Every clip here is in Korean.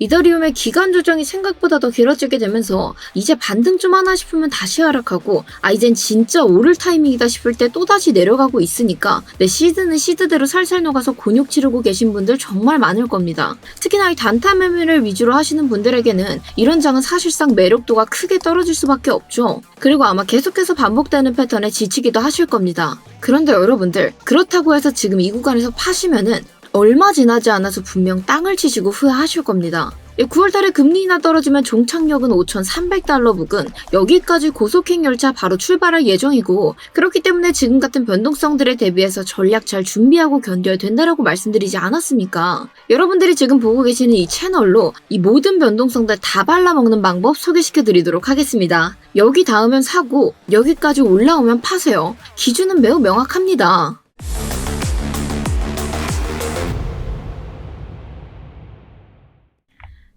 이더리움의 기간 조정이 생각보다 더 길어지게 되면서 이제 반등 좀 하나 싶으면 다시 하락하고 아 이젠 진짜 오를 타이밍이다 싶을 때 또다시 내려가고 있으니까 내 시드는 시드대로 살살 녹아서 곤욕 치르고 계신 분들 정말 많을 겁니다. 특히나 이 단타 매매를 위주로 하시는 분들에게는 이런 장은 사실상 매력도가 크게 떨어질 수밖에 없죠. 그리고 아마 계속해서 반복되는 패턴에 지치기도 하실 겁니다. 그런데 여러분들 그렇다고 해서 지금 이 구간에서 파시면은 얼마 지나지 않아서 분명 땅을 치시고 후회하실 겁니다. 9월달에 금리 인하 떨어지면 종착역은 5,300달러 부근 여기까지 고속행 열차 바로 출발할 예정이고 그렇기 때문에 지금 같은 변동성들에 대비해서 전략 잘 준비하고 견뎌야 된다라고 말씀드리지 않았습니까? 여러분들이 지금 보고 계시는 이 채널로 이 모든 변동성들 다 발라먹는 방법 소개시켜 드리도록 하겠습니다. 여기 닿으면 사고 여기까지 올라오면 파세요. 기준은 매우 명확합니다.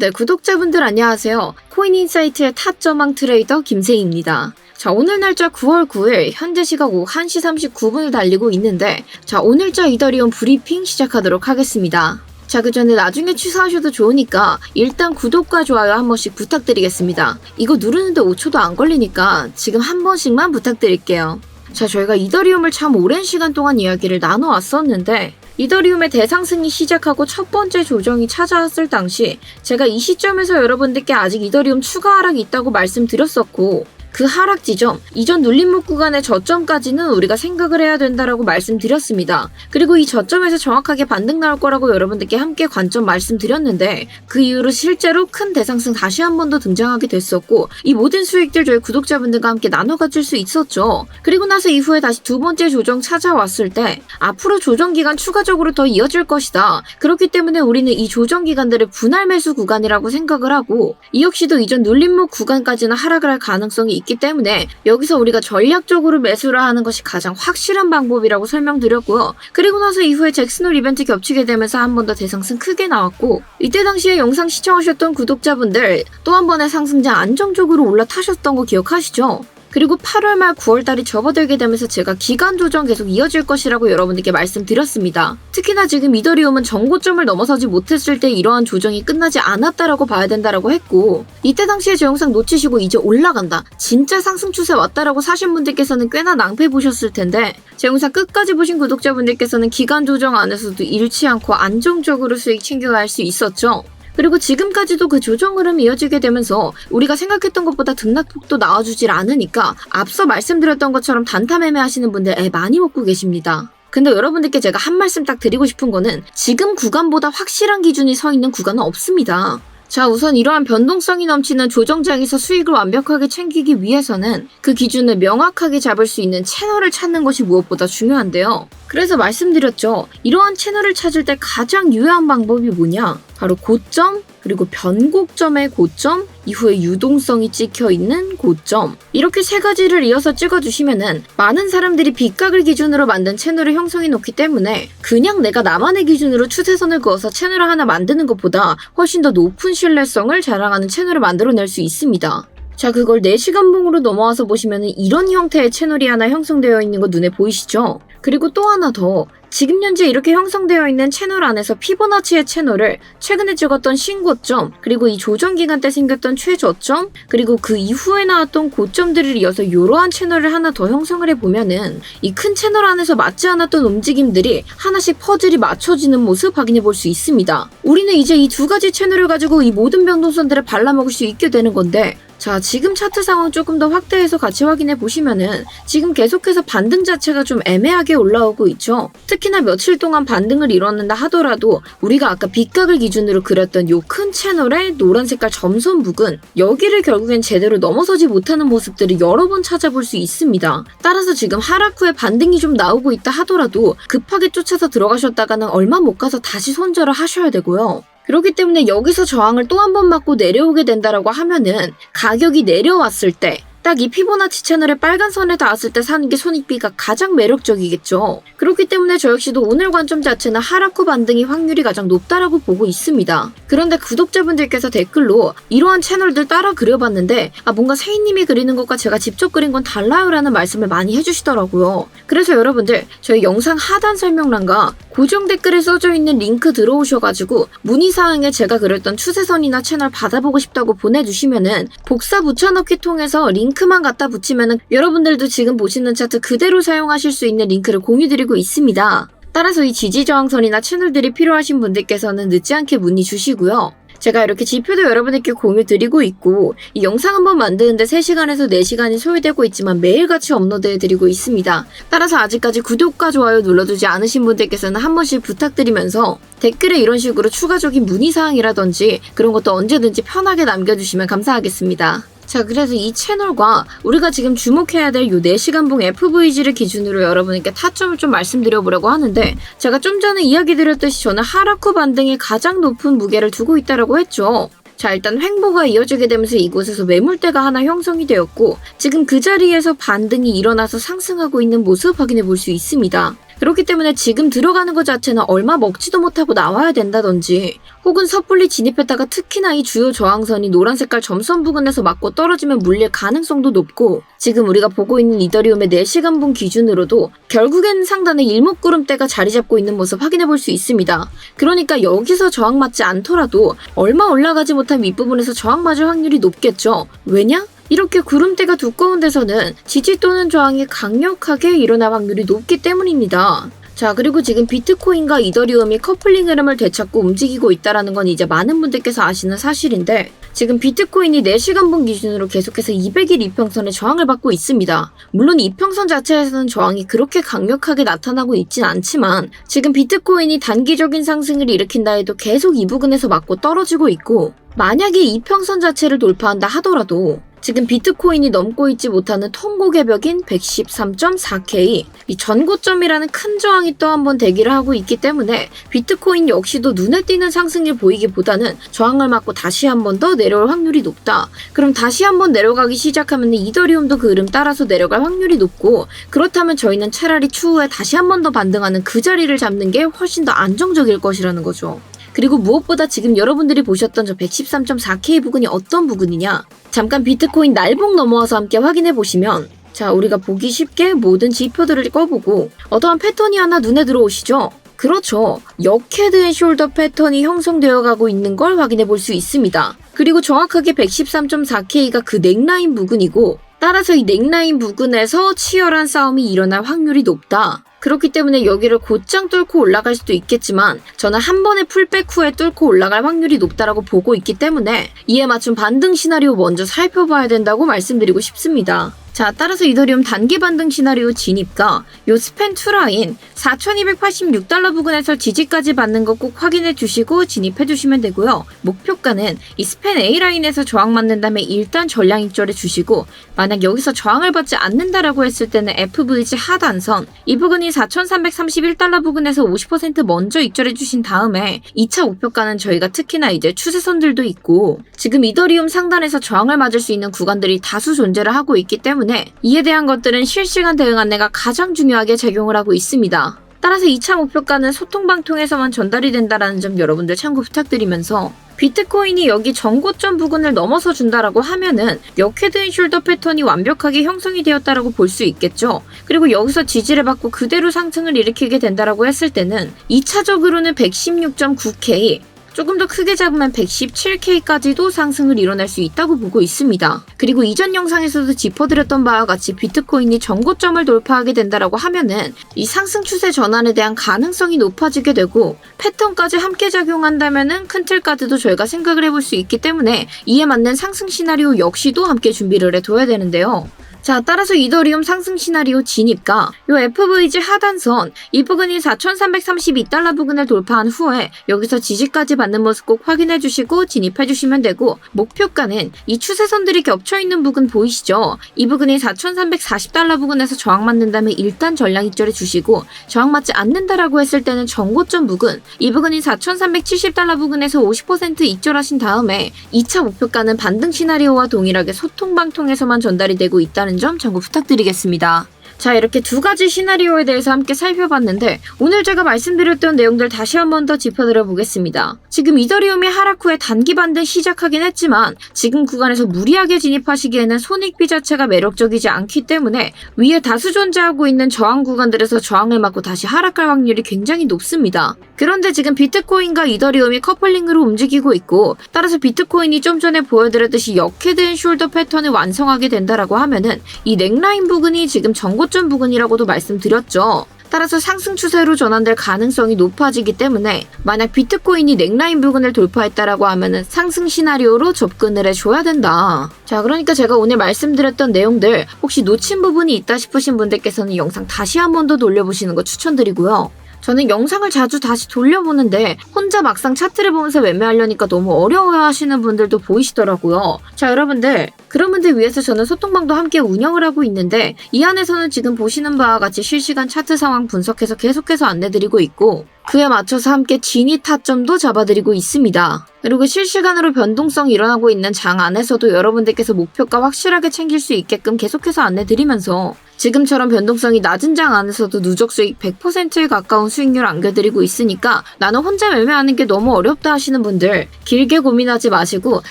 네, 구독자분들 안녕하세요. 코인인사이트의 타점왕 트레이더 김세희입니다. 자, 오늘 날짜 9월 9일, 현재 시각 오후 1시 39분을 달리고 있는데, 자, 오늘자 이더리움 브리핑 시작하도록 하겠습니다. 자, 그 전에 나중에 취소하셔도 좋으니까, 일단 구독과 좋아요 한 번씩 부탁드리겠습니다. 이거 누르는데 5초도 안 걸리니까, 지금 한 번씩만 부탁드릴게요. 자, 저희가 이더리움을 참 오랜 시간 동안 이야기를 나눠왔었는데, 이더리움의 대상승이 시작하고 첫 번째 조정이 찾아왔을 당시 제가 이 시점에서 여러분들께 아직 이더리움 추가 하락이 있다고 말씀드렸었고 그 하락 지점, 이전 눌림목 구간의 저점까지는 우리가 생각을 해야 된다라고 말씀드렸습니다. 그리고 이 저점에서 정확하게 반등 나올 거라고 여러분들께 함께 관점 말씀드렸는데 그 이후로 실제로 큰 대상승 다시 한 번 더 등장하게 됐었고 이 모든 수익들 저희 구독자분들과 함께 나눠 가질 수 있었죠. 그리고 나서 이후에 다시 두 번째 조정 찾아왔을 때 앞으로 조정 기간 추가적으로 더 이어질 것이다. 그렇기 때문에 우리는 이 조정 기간들을 분할 매수 구간이라고 생각을 하고 이 역시도 이전 눌림목 구간까지는 하락을 할 가능성이 있기 때문에 여기서 우리가 전략적으로 매수를 하는 것이 가장 확실한 방법이라고 설명드렸고요. 그리고 나서 이후에 잭슨홀 이벤트 겹치게 되면서 한 번 더 대상승 크게 나왔고 이때 당시에 영상 시청하셨던 구독자분들 또 한 번의 상승장 안정적으로 올라타셨던 거 기억하시죠? 그리고 8월 말 9월 달이 접어들게 되면서 제가 기간 조정 계속 이어질 것이라고 여러분들께 말씀드렸습니다. 특히나 지금 이더리움은 정고점을 넘어서지 못했을 때 이러한 조정이 끝나지 않았다라고 봐야 된다라고 했고 이때 당시에 제 영상 놓치시고 이제 올라간다. 진짜 상승 추세 왔다라고 사신 분들께서는 꽤나 낭패 보셨을 텐데 제 영상 끝까지 보신 구독자분들께서는 기간 조정 안에서도 잃지 않고 안정적으로 수익 챙겨갈 수 있었죠. 그리고 지금까지도 그 조정 흐름이 이어지게 되면서 우리가 생각했던 것보다 등락폭도 나와주질 않으니까 앞서 말씀드렸던 것처럼 단타 매매 하시는 분들 애 많이 먹고 계십니다. 근데 여러분들께 제가 한 말씀 딱 드리고 싶은 거는 지금 구간보다 확실한 기준이 서 있는 구간은 없습니다. 자, 우선 이러한 변동성이 넘치는 조정장에서 수익을 완벽하게 챙기기 위해서는 그 기준을 명확하게 잡을 수 있는 채널을 찾는 것이 무엇보다 중요한데요. 그래서 말씀드렸죠. 이러한 채널을 찾을 때 가장 유효한 방법이 뭐냐? 바로 고점, 그리고 변곡점의 고점, 이후에 유동성이 찍혀 있는 고점. 이렇게 세 가지를 이어서 찍어주시면은 많은 사람들이 빗각을 기준으로 만든 채널을 형성해 놓기 때문에 그냥 내가 나만의 기준으로 추세선을 그어서 채널을 하나 만드는 것보다 훨씬 더 높은 신뢰성을 자랑하는 채널을 만들어낼 수 있습니다. 자, 그걸 4시간봉으로 넘어와서 보시면은 이런 형태의 채널이 하나 형성되어 있는 거 눈에 보이시죠? 그리고 또 하나 더. 지금 현재 이렇게 형성되어 있는 채널 안에서 피보나치의 채널을 최근에 찍었던 신고점, 그리고 이 조정 기간 때 생겼던 최저점, 그리고 그 이후에 나왔던 고점들을 이어서 이러한 채널을 하나 더 형성을 해보면은 이 큰 채널 안에서 맞지 않았던 움직임들이 하나씩 퍼즐이 맞춰지는 모습 확인해 볼 수 있습니다. 우리는 이제 이 두 가지 채널을 가지고 이 모든 변동선들을 발라먹을 수 있게 되는 건데 자, 지금 차트 상황 조금 더 확대해서 같이 확인해 보시면은 지금 계속해서 반등 자체가 좀 애매하게 올라오고 있죠. 특히나 며칠 동안 반등을 이뤘는다 하더라도 우리가 아까 빗각을 기준으로 그렸던 요 큰 채널의 노란 색깔 점선 부근 여기를 결국엔 제대로 넘어서지 못하는 모습들을 여러 번 찾아볼 수 있습니다. 따라서 지금 하락 후에 반등이 좀 나오고 있다 하더라도 급하게 쫓아서 들어가셨다가는 얼마 못 가서 다시 손절을 하셔야 되고요. 그렇기 때문에 여기서 저항을 또 한 번 맞고 내려오게 된다라고 하면은 가격이 내려왔을 때 딱 이 피보나치 채널의 빨간 선에 닿았을 때 사는 게 손익비가 가장 매력적이겠죠. 그렇기 때문에 저 역시도 오늘 관점 자체는 하락 후 반등이 확률이 가장 높다라고 보고 있습니다. 그런데 구독자분들께서 댓글로 이러한 채널들 따라 그려봤는데 아 뭔가 세희님이 그리는 것과 제가 직접 그린 건 달라요라는 말씀을 많이 해주시더라고요. 그래서 여러분들 저희 영상 하단 설명란과 고정 댓글에 써져 있는 링크 들어오셔가지고 문의사항에 제가 그렸던 추세선이나 채널 받아보고 싶다고 보내주시면은 복사 붙여넣기 통해서 링크 만 갖다 붙이면은 여러분들도 지금 보시는 차트 그대로 사용하실 수 있는 링크를 공유드리고 있습니다. 따라서 이 지지 저항선이나 채널들이 필요하신 분들께서는 늦지 않게 문의 주시고요. 제가 이렇게 지표도 여러분들께 공유 드리고 있고 이 영상 한번 만드는데 3시간에서 4시간이 소요되고 있지만 매일같이 업로드해 드리고 있습니다. 따라서 아직까지 구독과 좋아요 눌러주지 않으신 분들께서는 한 번씩 부탁드리면서 댓글에 이런 식으로 추가적인 문의사항이라든지 그런 것도 언제든지 편하게 남겨주시면 감사하겠습니다. 자, 그래서 이 채널과 우리가 지금 주목해야 될 요 4시간 봉 FVG를 기준으로 여러분께 타점을 좀 말씀드려보려고 하는데, 제가 좀 전에 이야기 드렸듯이 저는 하락 후 반등에 가장 높은 무게를 두고 있다라고 했죠. 자, 일단 횡보가 이어지게 되면서 이곳에서 매물대가 하나 형성이 되었고, 지금 그 자리에서 반등이 일어나서 상승하고 있는 모습 확인해 볼 수 있습니다. 그렇기 때문에 지금 들어가는 것 자체는 얼마 먹지도 못하고 나와야 된다든지 혹은 섣불리 진입했다가 특히나 이 주요 저항선이 노란 색깔 점선 부근에서 맞고 떨어지면 물릴 가능성도 높고 지금 우리가 보고 있는 이더리움의 4시간분 기준으로도 결국엔 상단에 일목구름대가 자리 잡고 있는 모습 확인해 볼 수 있습니다. 그러니까 여기서 저항 맞지 않더라도 얼마 올라가지 못한 윗부분에서 저항 맞을 확률이 높겠죠. 왜냐? 이렇게 구름대가 두꺼운 데서는 지지 또는 저항이 강력하게 일어날 확률이 높기 때문입니다. 자, 그리고 지금 비트코인과 이더리움이 커플링 흐름을 되찾고 움직이고 있다는 건 이제 많은 분들께서 아시는 사실인데, 지금 비트코인이 4시간분 기준으로 계속해서 200일 이평선의 저항을 받고 있습니다. 물론 이평선 자체에서는 저항이 그렇게 강력하게 나타나고 있진 않지만, 지금 비트코인이 단기적인 상승을 일으킨다 해도 계속 이 부근에서 맞고 떨어지고 있고, 만약에 이평선 자체를 돌파한다 하더라도 지금 비트코인이 넘고 있지 못하는 통고 개벽인 113.4K 이 전고점이라는 큰 저항이 또 한 번 대기를 하고 있기 때문에 비트코인 역시도 눈에 띄는 상승을 보이기보다는 저항을 맞고 다시 한 번 더 내려올 확률이 높다. 그럼 다시 한 번 내려가기 시작하면 이더리움도 그 흐름 따라서 내려갈 확률이 높고 그렇다면 저희는 차라리 추후에 다시 한 번 더 반등하는 그 자리를 잡는 게 훨씬 더 안정적일 것이라는 거죠. 그리고 무엇보다 지금 여러분들이 보셨던 저 113.4K 부근이 어떤 부근이냐? 잠깐 비트코인 날봉 넘어와서 함께 확인해 보시면 자, 우리가 보기 쉽게 모든 지표들을 꺼보고 어떠한 패턴이 하나 눈에 들어오시죠? 그렇죠. 역헤드 앤 숄더 패턴이 형성되어 가고 있는 걸 확인해 볼 수 있습니다. 그리고 정확하게 113.4K가 그 넥라인 부근이고 따라서 이 넥라인 부근에서 치열한 싸움이 일어날 확률이 높다. 그렇기 때문에 여기를 곧장 뚫고 올라갈 수도 있겠지만 저는 한 번에 풀백 후에 뚫고 올라갈 확률이 높다라고 보고 있기 때문에 이에 맞춘 반등 시나리오 먼저 살펴봐야 된다고 말씀드리고 싶습니다. 자, 따라서 이더리움 단기 반등 시나리오 진입과 요 스팬 투라인 4,286달러 부근에서 지지까지 받는 거 꼭 확인해 주시고 진입해 주시면 되고요. 목표가는 이 스팬 A라인에서 저항 맞는 다음에 일단 전량 입절해 주시고 만약 여기서 저항을 받지 않는다라고 했을 때는 FVG 하단선 이 부분이 4,331달러 부근에서 50% 먼저 입절해 주신 다음에 2차 목표가는 저희가 특히나 이제 추세선들도 있고 지금 이더리움 상단에서 저항을 맞을 수 있는 구간들이 다수 존재를 하고 있기 때문에 이에 대한 것들은 실시간 대응 안내가 가장 중요하게 작용을 하고 있습니다. 따라서 2차 목표가는 소통방 통해서만 전달이 된다라는 점 여러분들 참고 부탁드리면서 비트코인이 여기 전고점 부근을 넘어서 준다라고 하면은 역헤드인 숄더 패턴이 완벽하게 형성이 되었다라고 볼 수 있겠죠. 그리고 여기서 지지를 받고 그대로 상승을 일으키게 된다라고 했을 때는 2차적으로는 116.9K 조금 더 크게 잡으면 117K까지도 상승을 이뤄낼 수 있다고 보고 있습니다. 그리고 이전 영상에서도 짚어드렸던 바와 같이 비트코인이 전고점을 돌파하게 된다라고 하면은 이 상승 추세 전환에 대한 가능성이 높아지게 되고 패턴까지 함께 작용한다면은 큰 틀까지도 저희가 생각을 해볼 수 있기 때문에 이에 맞는 상승 시나리오 역시도 함께 준비를 해둬야 되는데요. 자, 따라서 이더리움 상승 시나리오 진입가 요 FVG 하단선 이 부근이 4,332달러 부근을 돌파한 후에 여기서 지지까지 받는 모습 꼭 확인해 주시고 진입해 주시면 되고 목표가는 이 추세선들이 겹쳐 있는 부근 보이시죠? 이 부근이 4,340달러 부근에서 저항 맞는다면 일단 전량 입절해 주시고 저항 맞지 않는다라고 했을 때는 정고점 부근 이 부근이 4,370달러 부근에서 50% 입절하신 다음에 2차 목표가는 반등 시나리오와 동일하게 소통방통에서만 전달이 되고 있다는 점 참고 부탁드리겠습니다. 자, 이렇게 두 가지 시나리오에 대해서 함께 살펴봤는데, 오늘 제가 말씀드렸던 내용들 다시 한번 더 짚어드려 보겠습니다. 지금 이더리움이 하락 후에 단기 반등 시작하긴 했지만, 지금 구간에서 무리하게 진입하시기에는 손익비 자체가 매력적이지 않기 때문에, 위에 다수 존재하고 있는 저항 구간들에서 저항을 맞고 다시 하락할 확률이 굉장히 높습니다. 그런데 지금 비트코인과 이더리움이 커플링으로 움직이고 있고, 따라서 비트코인이 좀 전에 보여드렸듯이 역헤드앤 숄더 패턴을 완성하게 된다라고 하면은, 이 넥라인 부근이 지금 정고 점 부근이라고도 말씀드렸죠. 따라서 상승 추세로 전환될 가능성이 높아지기 때문에 만약 비트코인이 넥라인 부근을 돌파했다라고 하면은 상승 시나리오로 접근을 해줘야 된다. 자, 그러니까 제가 오늘 말씀드렸던 내용들 혹시 놓친 부분이 있다 싶으신 분들께서는 영상 다시 한 번 더 돌려보시는 거 추천드리고요. 저는 영상을 자주 다시 돌려보는데 혼자 막상 차트를 보면서 매매하려니까 너무 어려워 하시는 분들도 보이시더라고요. 자 여러분들 그런 분들 위해서 저는 소통방도 함께 운영을 하고 있는데 이 안에서는 지금 보시는 바와 같이 실시간 차트 상황 분석해서 계속해서 안내드리고 있고 그에 맞춰서 함께 진입 타점도 잡아드리고 있습니다. 그리고 실시간으로 변동성이 일어나고 있는 장 안에서도 여러분들께서 목표가 확실하게 챙길 수 있게끔 계속해서 안내드리면서 지금처럼 변동성이 낮은 장 안에서도 누적 수익 100%에 가까운 수익률 안겨드리고 있으니까 나는 혼자 매매하는 게 너무 어렵다 하시는 분들 길게 고민하지 마시고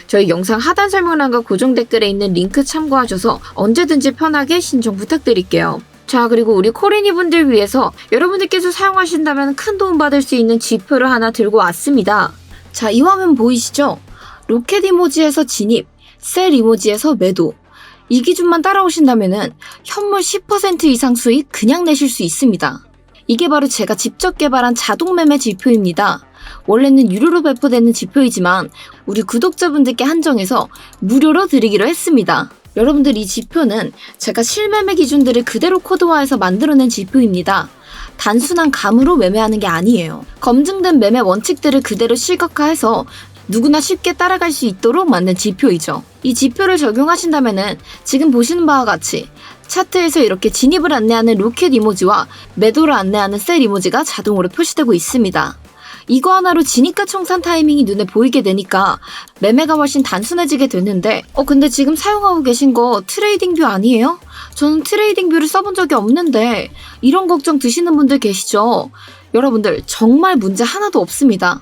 저희 영상 하단 설명란과 고정 댓글에 있는 링크 참고하셔서 언제든지 편하게 신청 부탁드릴게요. 자, 그리고 우리 코리니 분들 위해서 여러분들께서 사용하신다면 큰 도움 받을 수 있는 지표를 하나 들고 왔습니다. 자, 이 화면 보이시죠? 로켓 이모지에서 진입, 셀 이모지에서 매도. 이 기준만 따라오신다면은 현물 10% 이상 수익 그냥 내실 수 있습니다. 이게 바로 제가 직접 개발한 자동 매매 지표입니다. 원래는 유료로 배포되는 지표이지만 우리 구독자분들께 한정해서 무료로 드리기로 했습니다. 여러분들 이 지표는 제가 실매매 기준들을 그대로 코드화해서 만들어낸 지표입니다. 단순한 감으로 매매하는 게 아니에요. 검증된 매매 원칙들을 그대로 실각화해서 누구나 쉽게 따라갈 수 있도록 만든 지표이죠. 이 지표를 적용하신다면은 지금 보시는 바와 같이 차트에서 이렇게 진입을 안내하는 로켓 이모지와 매도를 안내하는 셀 이모지가 자동으로 표시되고 있습니다. 이거 하나로 진입가 청산 타이밍이 눈에 보이게 되니까 매매가 훨씬 단순해지게 됐는데 어 근데 지금 사용하고 계신 거 트레이딩 뷰 아니에요? 저는 트레이딩 뷰를 써본 적이 없는데 이런 걱정 드시는 분들 계시죠? 여러분들 정말 문제 하나도 없습니다.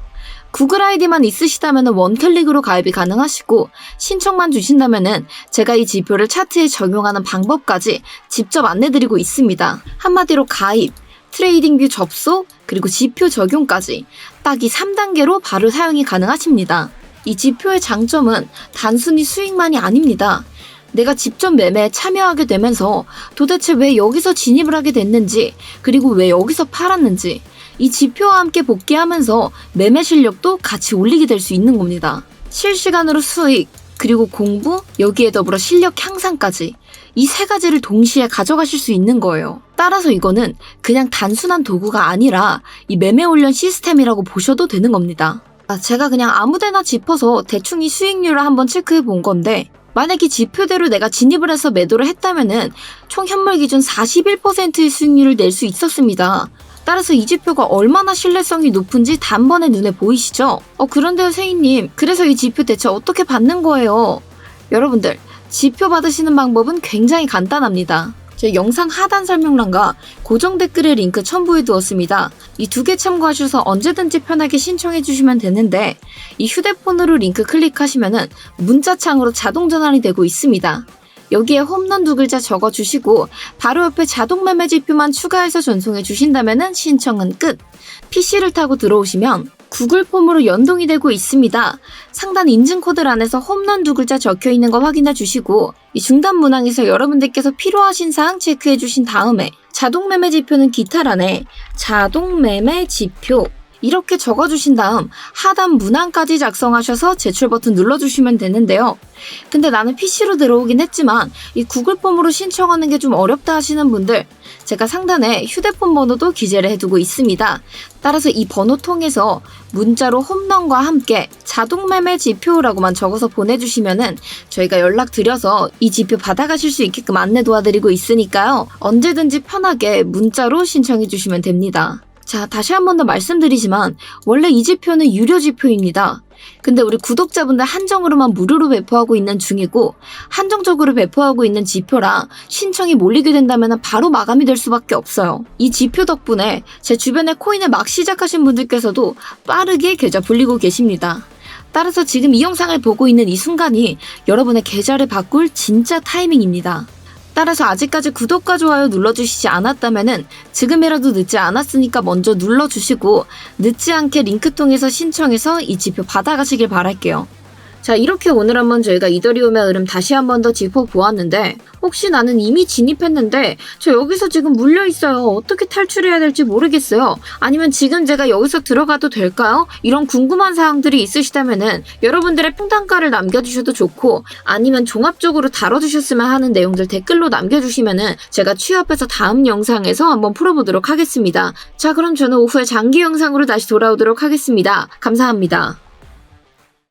구글 아이디만 있으시다면 원클릭으로 가입이 가능하시고 신청만 주신다면 제가 이 지표를 차트에 적용하는 방법까지 직접 안내드리고 있습니다. 한마디로 가입, 트레이딩 뷰 접속, 그리고 지표 적용까지 딱 이 3단계로 바로 사용이 가능하십니다. 이 지표의 장점은 단순히 수익만이 아닙니다. 내가 직접 매매에 참여하게 되면서 도대체 왜 여기서 진입을 하게 됐는지, 그리고 왜 여기서 팔았는지, 이 지표와 함께 복귀하면서 매매 실력도 같이 올리게 될 수 있는 겁니다. 실시간으로 수익, 그리고 공부, 여기에 더불어 실력 향상까지 이 세 가지를 동시에 가져가실 수 있는 거예요. 따라서 이거는 그냥 단순한 도구가 아니라 이 매매 훈련 시스템이라고 보셔도 되는 겁니다. 아, 제가 그냥 아무데나 짚어서 대충 이 수익률을 한번 체크해 본 건데 만약에 지표대로 내가 진입을 해서 매도를 했다면은 총 현물 기준 41%의 수익률을 낼 수 있었습니다. 따라서 이 지표가 얼마나 신뢰성이 높은지 단번에 눈에 보이시죠? 어, 그런데요, 세희님. 그래서 이 지표 대체 어떻게 받는 거예요? 여러분들, 지표 받으시는 방법은 굉장히 간단합니다. 제 영상 하단 설명란과 고정 댓글에 링크 첨부해 두었습니다. 이 두 개 참고하셔서 언제든지 편하게 신청해 주시면 되는데 이 휴대폰으로 링크 클릭하시면은 문자창으로 자동 전환이 되고 있습니다. 여기에 홈런 두 글자 적어 주시고 바로 옆에 자동 매매 지표만 추가해서 전송해 주신다면은 신청은 끝. PC를 타고 들어오시면 구글 폼으로 연동이 되고 있습니다. 상단 인증 코드란에서 홈런 두 글자 적혀 있는 거 확인해 주시고 이 중단 문항에서 여러분들께서 필요하신 사항 체크해 주신 다음에 자동 매매 지표는 기타란에 자동 매매 지표 이렇게 적어주신 다음 하단 문항까지 작성하셔서 제출 버튼 눌러주시면 되는데요. 근데 나는 PC로 들어오긴 했지만 이 구글 폼으로 신청하는 게 좀 어렵다 하시는 분들 제가 상단에 휴대폰 번호도 기재를 해두고 있습니다. 따라서 이 번호 통해서 문자로 홈런과 함께 자동 매매 지표라고만 적어서 보내주시면은 저희가 연락드려서 이 지표 받아가실 수 있게끔 안내 도와드리고 있으니까요. 언제든지 편하게 문자로 신청해 주시면 됩니다. 자, 다시 한 번 더 말씀드리지만 원래 이 지표는 유료 지표입니다. 근데 우리 구독자분들 한정으로만 무료로 배포하고 있는 중이고 한정적으로 배포하고 있는 지표라 신청이 몰리게 된다면 바로 마감이 될 수밖에 없어요. 이 지표 덕분에 제 주변에 코인을 막 시작하신 분들께서도 빠르게 계좌 불리고 계십니다. 따라서 지금 이 영상을 보고 있는 이 순간이 여러분의 계좌를 바꿀 진짜 타이밍입니다. 따라서 아직까지 구독과 좋아요 눌러주시지 않았다면은 지금이라도 늦지 않았으니까 먼저 눌러주시고 늦지 않게 링크 통해서 신청해서 이 지표 받아가시길 바랄게요. 자, 이렇게 오늘 한번 저희가 이더리움의 흐름 다시 한번 더 짚어보았는데, 혹시 나는 이미 진입했는데, 저 여기서 지금 물려있어요. 어떻게 탈출해야 될지 모르겠어요. 아니면 지금 제가 여기서 들어가도 될까요? 이런 궁금한 사항들이 있으시다면은, 여러분들의 평단가를 남겨주셔도 좋고, 아니면 종합적으로 다뤄주셨으면 하는 내용들 댓글로 남겨주시면은, 제가 취합해서 다음 영상에서 한번 풀어보도록 하겠습니다. 자, 그럼 저는 오후에 장기 영상으로 다시 돌아오도록 하겠습니다. 감사합니다.